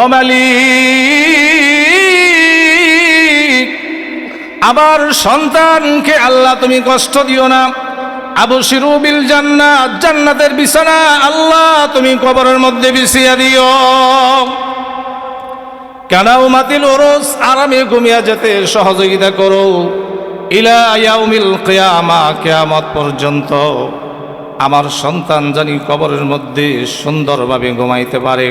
অমালিক আবার সন্তানকে আল্লাহ তুমি কষ্ট দিও না। আবু শিরুবিল জান্নাত, জান্নাতের বিছানা আল্লাহ তুমি কবরের মধ্যে বিছিয়ে দিও। কানাও মাতিল ওরস, আরামে ঘুমিয়া যেতে সহযোগিতা করো। ইলা ইয়াউমিল কিয়ামা, কিয়ামত পর্যন্ত আমার সন্তান জানি কবরের মধ্যে সুন্দরভাবে ঘুমাইতে পারে।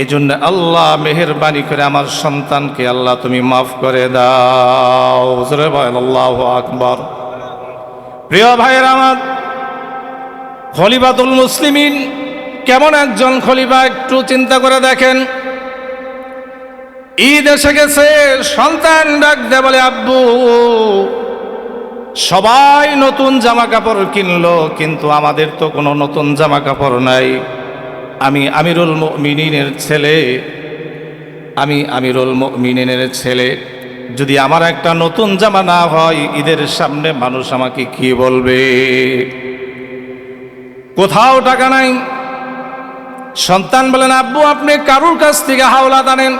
এই জন্য আল্লাহ মেহরবানি করে আমার সন্তানকে আল্লাহ তুমি মাফ করে দাও। আল্লাহ আকবর। প্রিয় ভাইয়ের আমার, খলিফাতুল মুসলিমিন কেমন একজন খলিফা একটু চিন্তা করে দেখেন। ঈদ এসে গেছে, সন্তান ডাক দে বলে, আব্বু, সবাই নতুন জামা কাপড় কিনলো, কিন্তু আমাদের তো কোনো নতুন জামা কাপড় নাই। আমি আমিরুল মিনিনের ছেলে। আমি আমিরুল মিনিনের ছেলে। যদি আমার একটা নতুন জামা না হয়, ঈদের সামনে মানুষ আমাকে কি বলবে? কোথাও টাকা নাই। সন্তান বলেন, আব্বু, আপনি কারুর কাছ থেকে হাওলা আনেন?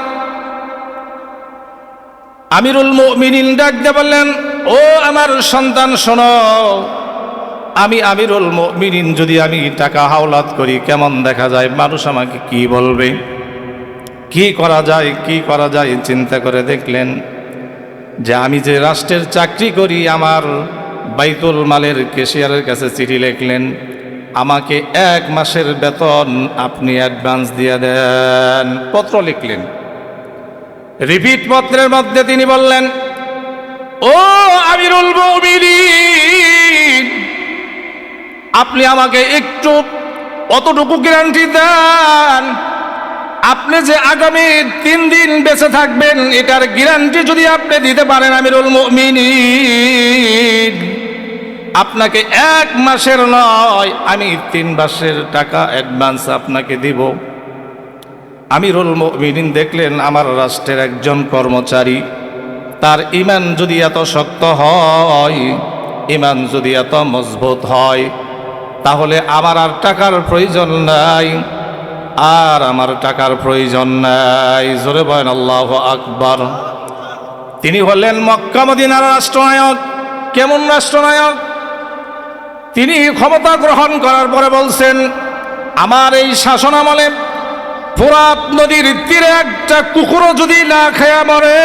আমিরুল মিনিন ডাক দিয়ে বললেন, ও আমার সন্তান, শোনো। আমি আমিরুল মিনিন যদি আমি টাকা হাওলাত করি, কেমন দেখা যায়? মানুষ আমাকে কি বলবে? কি করা যায়, কি করা যায়? চিন্তা করে দেখলেন যে আমি যে রাষ্ট্রের চাকরি করি, আমার বাইতুল মালের কেশিয়ারের কাছে চিঠি লিখলেন, আমাকে এক মাসের বেতন আপনি অ্যাডভান্স দিয়ে দেন। পত্র লিখলেন। রিপিট পত্রের মধ্যে তিনি বললেন, ও আমিরুল মুমিনিন আপনি আমাকে একটু অতটুকু গ্যারান্টি দেন। আপনি যে আগামী তিন দিন বেঁচে থাকবেন, এটার গ্যারান্টি যদি আপনি দিতে পারেন, আমিরুল মুমিনিন। আপনাকে এক মাসের নয়, আমি তিন মাসের টাকা অ্যাডভান্স আপনাকে দিব। আমিরুল মুমিনিন দেখলেন আমার রাষ্ট্রের একজন কর্মচারী, তার ইমান যদি এত শক্ত হয়, ইমান যদি এত মজবুত হয় তাহলে আমার আর টাকার প্রয়োজন নাই। আর আমার টাকার প্রয়োজন নাই। জোরে বলেন, আল্লাহ আকবর। তিনি হলেন মক্কা মদিনার রাষ্ট্রনায়ক। কেমন রাষ্ট্রনায়ক? তিনি ক্ষমতা গ্রহণ করার পরে বলছেন, আমার এই শাসন আমলে ফোরাত নদীর তীরে একটা কুকুরও যদি না খেয়া মরে,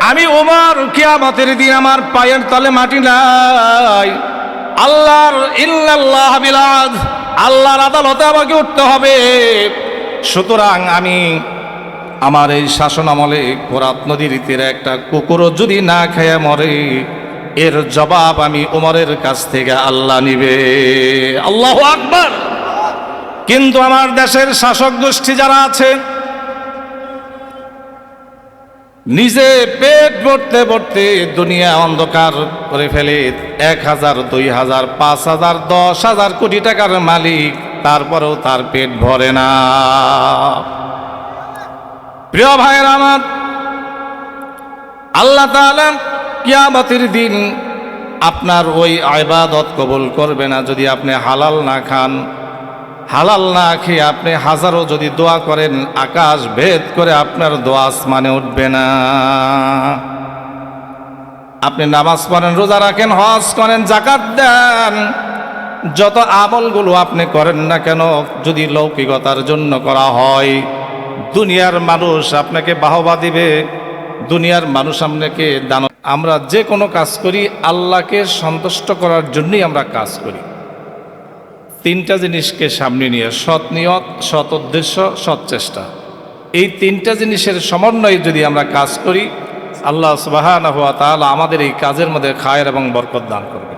আমি ওমার কিয়ামতের দিন আমার পায়ের তলে মাটি নাই। আল্লাহর ইল্লাল্লাহ বিলাদ আল্লাহর আদালতে আমাকে উঠতে হবে। সুতরাং আমি আমার এই শাসন আমলে ফোরাত নদীর তীরে একটা কুকুরও যদি না খেয়ে মরে, এর জবাব আমি উমরের কাছ থেকে আল্লাহ নিবে। আল্লাহ আকবার। কিন্তু আমার দেশের শাসক গোষ্ঠী যারা আছে নিজে পেট ভরতে ভরতে দুনিয়া অন্ধকার করে ফেলে। এক হাজার, দুই হাজার, পাঁচ হাজার, দশ হাজার কোটি টাকার মালিক, তারপরেও তার পেট ভরে না। প্রিয় ভাইয়ের আমার, আল্লাহ কিয়ামতের দিন আপনার ওই আবাদত কবুল করবে না যদি আপনি হালাল না খান। হালাল না খেয়ে আপনি হাজারো যদি দোয়া করেন, আকাশ ভেদ করে আপনার দোয়া আসমানে উঠবে না। আপনি নামাজ পড়েন, রোজা রাখেন, হজ করেন জাকাত দেন। যত আমলগুলো আপনি করেন না কেন, যদি লৌকিকতার জন্য করা হয়, দুনিয়ার মানুষ আপনাকে বাহবা দিবে, দুনিয়ার মানুষ আপনাকে দান আমরা যে কোনো কাজ করি, আল্লাহকে সন্তুষ্ট করার জন্যই আমরা কাজ করি। তিনটা জিনিসকে সামনে নিয়ে সৎ নিয়ত, সৎ উদ্দেশ্য, সৎ চেষ্টা। এই তিনটা জিনিসের সমন্বয়ে যদি আমরা কাজ করি, আল্লাহ সুবাহ তাহলে আমাদের এই কাজের মধ্যে খায়ের এবং বরকত দান করবে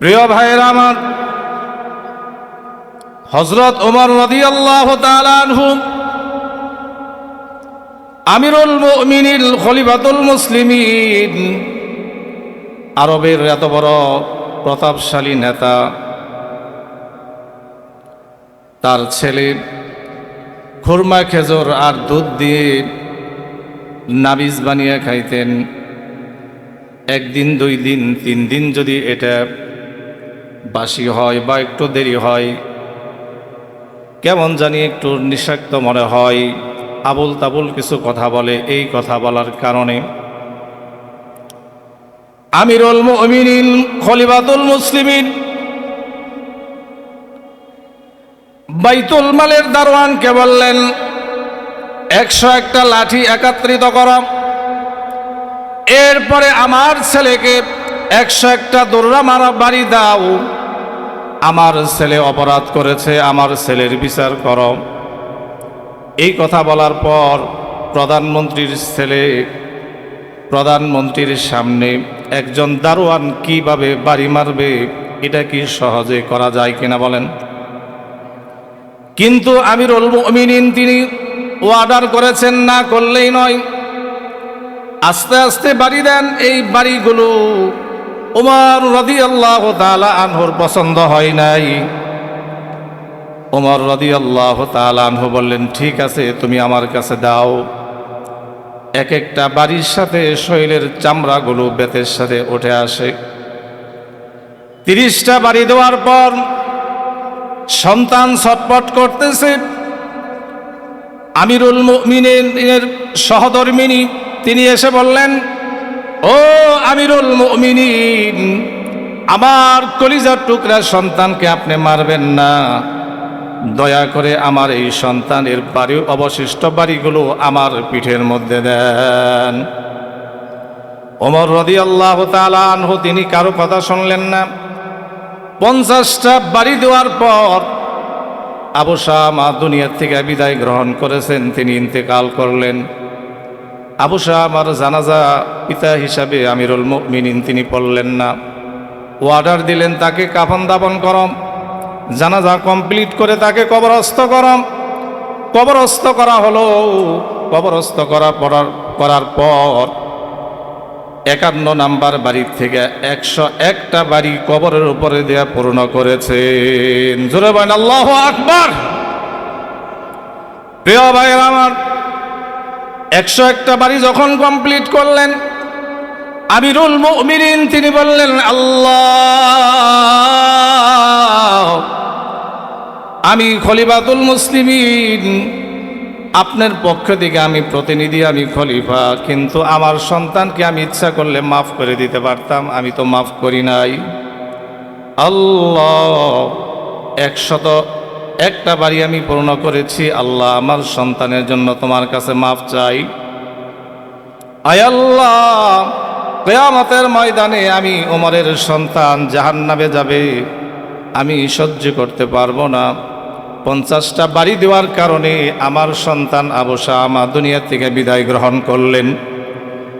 প্রিয় ভাইয়ের আমার হজরত ওমর নদী আল্লাহ আমিরুল মুমিনিল খলিফাতুল মুসলিমিন, আরবের এত বড় প্রতাপশালী নেতা, তার ছেলে, খুরমা খেজুর আর দুধ দিয়ে নাবিজ বানিয়ে খাইতেন। একদিন, দুই দিন, তিন দিন যদি এটা বাসি হয় বা একটু দেরি হয়, কেমন জানি একটু নিঃশাক্ত মনে হয়। আবুল তাবুল কিছু কথা বলে এই কথা বলার কারণে আমিরুল মুমিনিন, খলিফাতুল মুসলিমিন। বাইতুল মালের দারোয়ানকে বললেন, একশো একটা লাঠি একত্রিত করা। এরপরে আমার ছেলেকে একশো একটা দৌড়া মারা বাড়ি দাও। আমার ছেলে অপরাধ করেছে, আমার ছেলের বিচার করো। এই কথা বলার পর প্রধানমন্ত্রীর ছেলে প্রধানমন্ত্রীর সামনে একজন দারোয়ান কীভাবে বাড়ি মারবে, এটা কি সহজে করা যায় কিনা বলেন। কিন্তু আমিরুল মুমিনিন তিনি অর্ডার করেছেন না, করলেই নয়। আস্তে আস্তে বাড়ি দেন, এই বাড়িগুলো উমর রদি আল্লাহ আনহুর পছন্দ হয় নাই। উমর রদি আল্লাহ তালা আনহু বললেন, ঠিক আছে, তুমি আমার কাছে দাও। এক একটা বাড়ির সাথে শৈলের চামড়াগুলো বেতের সাথে উঠে আসে। তিরিশটা বাড়ি দেওয়ার পর সন্তান ছটপট করতেছে। আমিরুল মুমিনের সহধর্মিনী তিনি এসে বললেন, ও আমিরুল মুমিনিন, আমার কলিজার টুকরা সন্তানকে আপনি মারবেন না। দয়া করে আমার এই সন্তানের বাড়ি অবশিষ্ট বাড়িগুলো আমার পিঠের মধ্যে দেন। ওমর রদি আল্লাহ আনহু, তিনি কারও কথা শুনলেন না। পঞ্চাশটা বাড়ি দেওয়ার পর আবু শাহ দুনিয়ার থেকে বিদায় গ্রহণ করেছেন, তিনি ইন্তেকাল করলেন। আবু শাহ আমার জানাজা পিতা হিসাবে আমিরুল মিনিন তিনি পড়লেন না। অর্ডার দিলেন, তাকে কাফন দাপন করম। জানাজা কমপ্লিট করে তাকে কবরস্থ করম। কবরস্থ করা হলো, কবরস্থ করা পড়ার করার পর একান্ন নাম্বার বাড়ির থেকে একশো একটা বাড়ি কবরের উপরে দেয়া পূর্ণ করেছেন। আল্লাহ আকবার! প্রিয় ভাইয়ের আমার, একশো একটা বাড়ি যখন কমপ্লিট করলেন আমিরুল মুমিনিন, তিনি বললেন, আল্লাহ, আমি খলিফাতুল মুসলিমিন। আপনার পক্ষ থেকে আমি প্রতিনিধি, আমি খলিফা, কিন্তু আমার সন্তানকে আমি ইচ্ছা করলে মাফ করে দিতে পারতাম, আমি তো মাফ করি নাই। আল্লাহ, একশত একটা বাড়ি আমি পূর্ণ করেছি, আল্লাহ আমার সন্তানের জন্য তোমার কাছে মাফ চাই। আয় আল্লাহ কেয়ামতের ময়দানে আমি ওমরের সন্তান জাহান্নামে যাবে। আমি সহ্য করতে পারব না। পঞ্চাশটা বাড়ি দেওয়ার কারণে আমার সন্তান আবসা আমার দুনিয়া থেকে বিদায় গ্রহণ করলেন।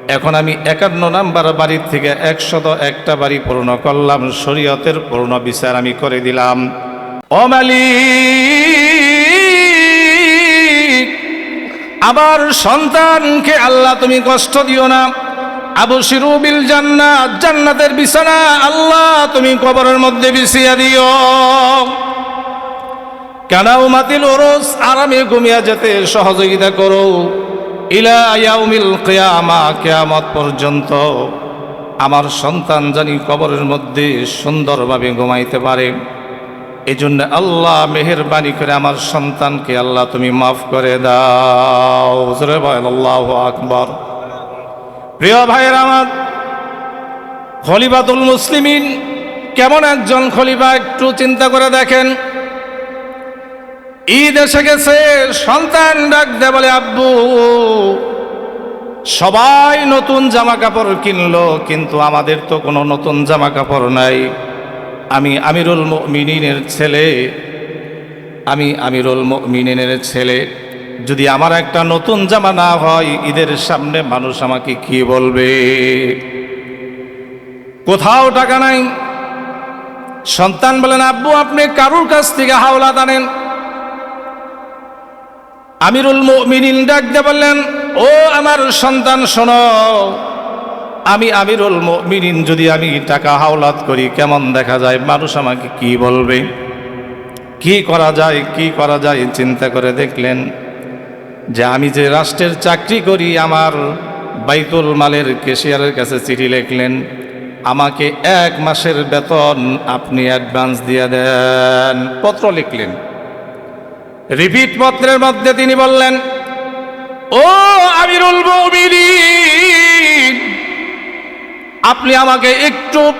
এখন আমি একান্ন নাম্বার বাড়ির থেকে একশত একটা বাড়ি পূর্ণ করলাম। শরীয়তের পূর্ণ বিচার আমি করে দিলাম। অমালি আবার সন্তানকে আল্লাহ তুমি কষ্ট দিও না। আবু শিরুবিল জান্নাত, জান্নাতের বিছানা, আল্লাহ, তুমি কবরের মধ্যে বিছিয়া দিও। কানাও মাতিল ওরস, আরামে ঘুমিয়া যেতে সহযোগিতা করো। ইলা ইয়াউমিল কিয়ামা, কিয়ামত পর্যন্ত আমার সন্তান জানি কবরের মধ্যে সুন্দরভাবে ঘুমাইতে পারে। এই জন্য আল্লাহ মেহরবানি করে আমার সন্তানকে আল্লাহ তুমি মাফ করে দাও। আল্লাহ আকবর। প্রিয় ভাইয়ের আমার, খলিফাতুল মুসলিমিন কেমন একজন খলিফা একটু চিন্তা করে দেখেন। ঈদ এসে গেছে, সন্তান ডাক বলে, আব্বু, সবাই নতুন জামা কাপড় কিনলো, কিন্তু আমাদের তো কোনো নতুন জামা কাপড় নাই। আমি আমিরুল মিনিনের ছেলে, আমি আমিরুল মিনিনের ছেলে। যদি আমার একটা নতুন জামা না হয়, ঈদের সামনে মানুষ আমাকে কি বলবে? কোথাও টাকা নাই। সন্তান বলেন, আব্বু, আপনি কারুর কাছ থেকে হাওলা আনেন? আমিরুল মিনিন ডাক দিয়ে বললেন, ও আমার সন্তান, শোনো, আমি আমিরুল মিনিন যদি আমি টাকা হাওলাত করি, কেমন দেখা যায়? মানুষ আমাকে কি বলবে? কি করা যায়? কি করা যায়? চিন্তা করে দেখলেন যে আমি যে রাষ্ট্রের চাকরি করি, আমার বাইতুল মালের কেশিয়ারের কাছে চিঠি লিখলেন, আমাকে এক মাসের বেতন আপনি অ্যাডভান্স দিয়ে দেন। পত্র লিখলেন। রিপিট পত্রের মধ্যে তিনি বললেন, ও আমিরুল মুমিনিন, আপনি আমাকে একটু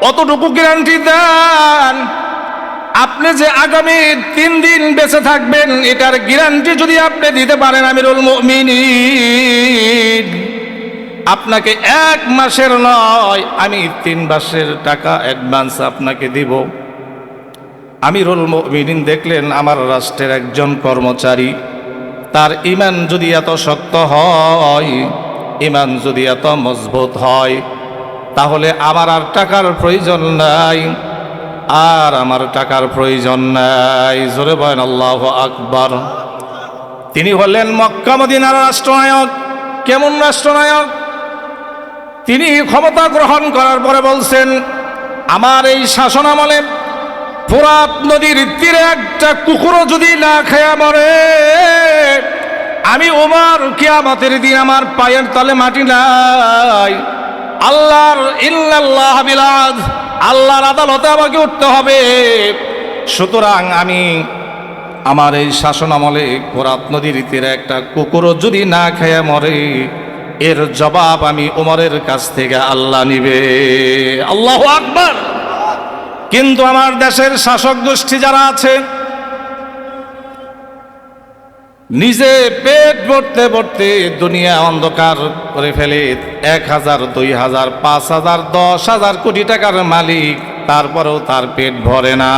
অতটুকু গ্যারান্টি দেন। আপনি যে আগামী তিন দিন বেঁচে থাকবেন, এটার গ্যারান্টি যদি আপনি দিতে পারেন, আমিরুল মুমিনিন। আপনাকে এক মাসের নয়, আমি তিন মাসের টাকা অ্যাডভান্স আপনাকে দিব। আমিরুল মুমিনিন দেখলেন আমার রাষ্ট্রের একজন কর্মচারী, তার ইমান যদি এত শক্ত হয়, ইমান যদি এত মজবুত হয়, তাহলে আমার আর টাকার প্রয়োজন নাই। আর আমার টাকার প্রয়োজন নাই। জোরে বলেন, আল্লাহ আকবর। তিনি হলেন মক্কা মদিনার রাষ্ট্রনায়ক, কেমন রাষ্ট্রনায়ক? তিনি ক্ষমতা গ্রহণ করার পরে বলছেন, আমার এই শাসন আমলে ফোরাত নদীর তীরে একটা কুকুরও যদি না খেয়া মরে, আমি ওমার কিয়ামতের দিন আমার পায়ের তলে মাটি নাই। আল্লাহর ইল্লাল্লাহ বিলাদ আল্লাহর আদালতে আমাকে উঠতে হবে। সুতরাং আমি আমার এই শাসন আমলে ফোরাত নদীর তীরে একটা কুকুরও যদি না খেয়ে মরে, এর জবাব আমি ওমরের কাছ থেকে আল্লাহ নিবে। আল্লাহ আকবার। কিন্তু আমার দেশের শাসক গোষ্ঠী যারা আছে নিজে পেট ভরতে ভরতে দুনিয়া অন্ধকার করে ফেলে। এক হাজার, দুই হাজার, পাঁচ হাজার, দশ হাজার কোটি টাকার মালিক, তারপরেও তার পেট ভরে না।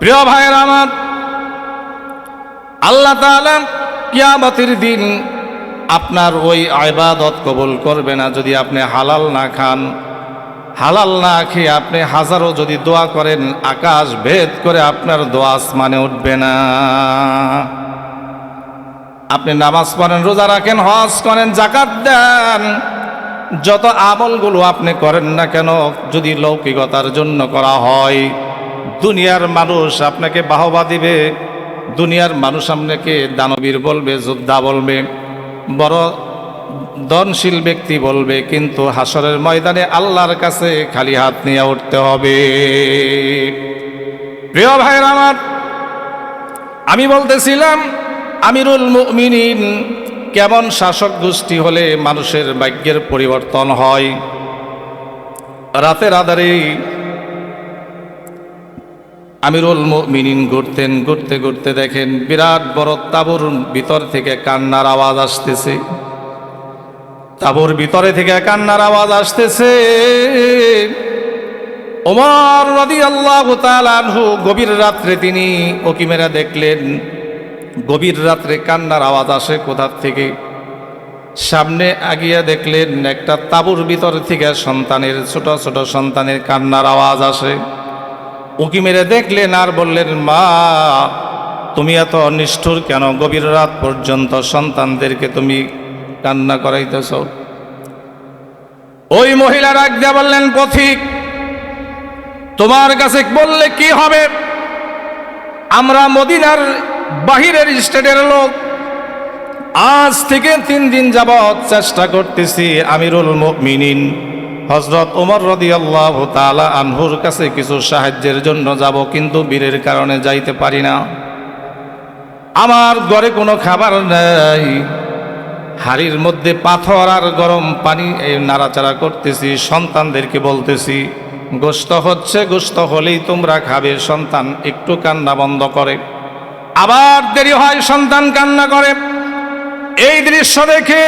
প্রিয় ভাইয়ের আমার, আল্লাহ কিয়ামতের দিন আপনার ওই আবাদত কবুল করবে না যদি আপনি হালাল না খান। হালাল না খেয়ে আপনি হাজারো যদি দোয়া করেন, আকাশ ভেদ করে আপনার দোয়া আসমানে উঠবে না। আপনি নামাজ পড়েন, রোজা রাখেন, হজ করেন জাকাত দেন। যত আমলগুলো আপনি করেন না কেন, যদি লৌকিকতার জন্য করা হয়, দুনিয়ার মানুষ আপনাকে বাহবা দিবে, দুনিয়ার মানুষ আপনাকে দানবীর বলবে, যোদ্ধা বলবে। বড় দনশীল ব্যক্তি বলবে, কিন্তু হাসরের ময়দানে আল্লাহর কাছে খালি হাত নিয়ে উঠতে হবে। প্রিয় ভাইয়ের আমার, আমি বলতেছিলাম, আমিরুল মুমিনিন কেমন শাসক গোষ্ঠী হলে মানুষের ভাগ্যের পরিবর্তন হয়? রাতের আধারে আমিরুল মুমিনিন ঘুরতেন, ঘুরতে ঘুরতে দেখেন বিরাট বড় তাবুর ভিতর থেকে কান্নার আওয়াজ আসতেছে। তাবুর ভিতরে থেকে কান্নার আওয়াজ আসতেছে। ওমর নদী আল্লাহ আনহু গভীর রাত্রে তিনি ওকিমেরা দেখলেন। গভীর রাত্রে কান্নার আওয়াজ আসে কোথার থেকে? সামনে আগিয়া দেখলেন একটা তাবুর ভিতর থেকে সন্তানের, ছোট ছোট সন্তানের কান্নার আওয়াজ আসে। উকি মেরে দেখলেন আর বললেন, মা, তুমি এত নিষ্ঠুর কেন? গভীর রাত পর্যন্ত সন্তানদেরকে তুমি কান্না করাইতেছ। ওই মহিলা ডাক দিয়া বললেন, পথিক, তোমার কাছে বললে কি হবে? আমরা মদিনার বাহিরের স্টেটের লোক। আজ থেকে তিন দিন যাবৎ চেষ্টা করতেছি আমিরুল মিনিন হজরত ওমর রদি আল্লাহ তালা আনহুর কাছে কিছু সাহায্যের জন্য যাব, কিন্তু বীরের কারণে যাইতে পারি না। আমার ঘরে কোনো খাবার নেই। হাড়ির মধ্যে পাথর আর গরম পানি এই নাড়াচাড়া করতেছি, সন্তানদেরকে বলতেছি গোস্ত হচ্ছে গোস্ত হলেই তোমরা খাবে। সন্তান একটু কান্না বন্ধ করে। আবার দেরি হয়, সন্তান কান্না করে। এই দৃশ্য দেখে